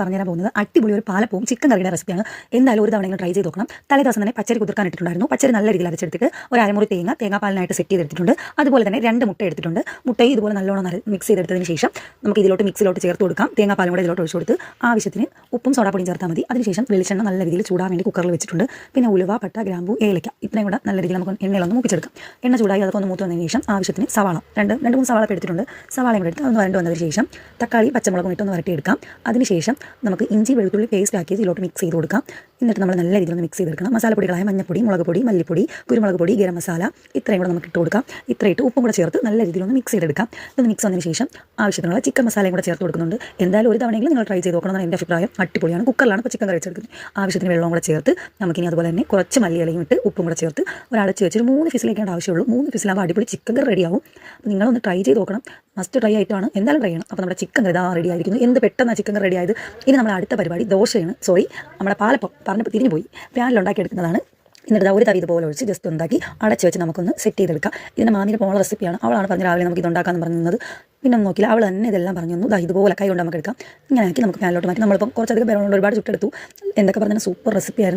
പറഞ്ഞുതരാൻ പോകുന്നത് അടിപൊളി ഒരു പാലപ്പവും ചിക്കൻ കറിയുടെ റെസിപ്പിയാണ് എന്തായാലും ഒരു തവണ നിങ്ങൾ ട്രൈ ചെയ്ത് നോക്കണം. തലേ ദിവസം തന്നെ പച്ചരി കുതിർക്കാൻ ഇട്ടിട്ടുണ്ടായിരുന്നു. പച്ചരി നല്ല രീതിയിൽ അരച്ചെടുത്തിട്ട് ഒരു അരമുറി തേങ്ങ തേങ്ങാപ്പാലിനായിട്ട് സെറ്റ് ചെയ്തെടുത്തിട്ടുണ്ട്. അതുപോലെ തന്നെ രണ്ട് മുട്ട എടുത്തിട്ടുണ്ട്. മുട്ടയും ഇതുപോലെ നല്ലോണം മിക്സ് ചെയ്തെടുത്തതിന് ശേഷം നമുക്ക് ഇതിലോട്ട് മിക്സിലോട്ട് ചേർത്ത് കൊടുക്കാം. തേങ്ങാപ്പാലും കൂടെ ഇതിലോട്ട് ഒഴിച്ചു കൊടുത്ത് ആവശ്യത്തിന് ഉപ്പും സോഡാപ്പൊടിയും ചേർത്താൽ മതി. അതിനുശേഷം വെളിച്ചെണ്ണ നല്ല രീതിയിൽ ചൂടാൻ വേണ്ടി കുക്കറിൽ വെച്ചിട്ടുണ്ട്. പിന്നെ ഉലുവ പട്ട ഗ്രാമ്പു ഏലക്ക ഇത്രയും കൂടെ നല്ല രീതിയിൽ നമുക്ക് എണ്ണയിലൊന്ന് മൂപ്പിച്ചെടുക്കാം. എണ്ണ ചൂടായി അതൊക്കെ ഒന്ന് മൂത്ത് വന്നതിന് ശേഷം ആവശ്യത്തിന് സവാള. രണ്ട് രണ്ട് മൂന്ന് സവാള എടുത്തിട്ടുണ്ട്. സവാളയും കൂടെ എടുത്ത് ഒന്ന് വരണ്ട് വന്നതിന് ശേഷം തക്കാളി പച്ചമുളകും ഇട്ടൊന്ന് വരട്ടിയെടുക്കാം. അതിനുശേഷം നമുക്ക് ഇഞ്ചി വെളുത്തുള്ളി പേസ്റ്റ് ആക്കി ഇതിലോട്ട് മിക്സ് ചെയ്ത് കൊടുക്കാം. എന്നിട്ട് നമ്മൾ നല്ല രീതിയിൽ ഒന്ന് മിക്സ് ചെയ്തെടുക്കണം. മസാലപ്പൊടികളായ മഞ്ഞപ്പൊടി മുളക് പൊടി മല്ലിപ്പൊടി കുരുമുളക് പൊടി ഗരം മസാല ഇത്രയും കൂടെ നമുക്ക് ഇട്ട് കൊടുക്കാം. ഇത്ര ഇട്ട് ഉപ്പും കൂടെ ചേർത്ത് നല്ല രീതിയിൽ ഒന്ന് മിക്സ് ചെയ്തെടുക്കാം. ഇതൊന്ന് മിക്സ് വന്നതിന് ശേഷം ആവശ്യത്തിനുള്ള ചിക്കൻ മസാലയും കൂടെ ചേർത്ത് കൊടുക്കുന്നുണ്ട്. എന്തായാലും ഒരു തവണയെങ്കിലും നിങ്ങൾ ട്രൈ ചെയ്ത് നോക്കണം എന്റെ അഭിപ്രായം. അടിപൊളിയാണ്. കുക്കറിലാണ് ഇപ്പോൾ ചിക്കൻ കറി വെച്ചെടുക്കുന്നത്. ആവശ്യത്തിന് വെള്ളവും കൂടെ ചേർത്ത് നമുക്കിനി അതുപോലെ തന്നെ കുറച്ച് മല്ലിയിലയും ഇട്ട് ഉപ്പും കൂടെ ചേർത്ത് ഒരടച്ച് വെച്ചൊരു മൂന്ന് ഫിസിലേക്കേണ്ട ആവശ്യമുള്ളൂ. മൂന്ന് ഫിസിലാകുമ്പോൾ അടിപൊളി ചിക്കൻ കറി റെഡിയാവും അപ്പോൾ നിങ്ങളൊന്ന് ട്രൈ ചെയ്ത് നോക്കണം. മസ്റ്റ് ട്രൈ ആയിട്ടാണ്. എന്തായാലും ട്രൈ ചെയ്യണം. അപ്പോൾ നമ്മുടെ ചിക്കൻ ഇതാ റെഡി ആയിരിക്കുന്നു. എന്ത് പെട്ടെന്ന് ചിക്കൻ റെഡി ആയത്? ഇനി നമ്മുടെ അടുത്ത പരിപാടി ദോശയാണ്. സോറി നമ്മുടെ പാലപ്പം. പറഞ്ഞപ്പോൾ തിരിഞ്ഞു പോയി. പാനിലുണ്ടാക്കിയെടുക്കുന്നതാണ് എന്നിട്ട് ഒരു തവി ഇതുപോലെ ഒഴിച്ച് ജസ്റ്റ് ഉണ്ടാക്കി അടച്ച് വെച്ച് നമുക്കൊന്ന് സെറ്റ് ചെയ്തെടുക്കാം. ഇതിന്റെ മാമിന്റെ പോണ റെസിപ്പിയാണ് അവളാണ് പറഞ്ഞ രാവിലെ നമുക്ക് ഇത് ഉണ്ടാക്കാമെന്ന് പറഞ്ഞത് പിന്നെ ഒന്നും നോക്കില്ല അവൾ തന്നെ ഇതെല്ലാം പറഞ്ഞു തന്നു. ഇതുപോലെ കൈ കൊണ്ട് നമുക്ക് എടുക്കാം. ഇങ്ങനെ ആക്കി നമുക്ക് പാനിലോട്ട് മാറ്റി. നമ്മളിപ്പം കുറച്ചധികം പേരോട് ഒരുപാട് ചുട്ടെടുത്തു. എന്തൊക്കെ പറഞ്ഞാൽ സൂപ്പർ റെസിപ്പിയായിരുന്നു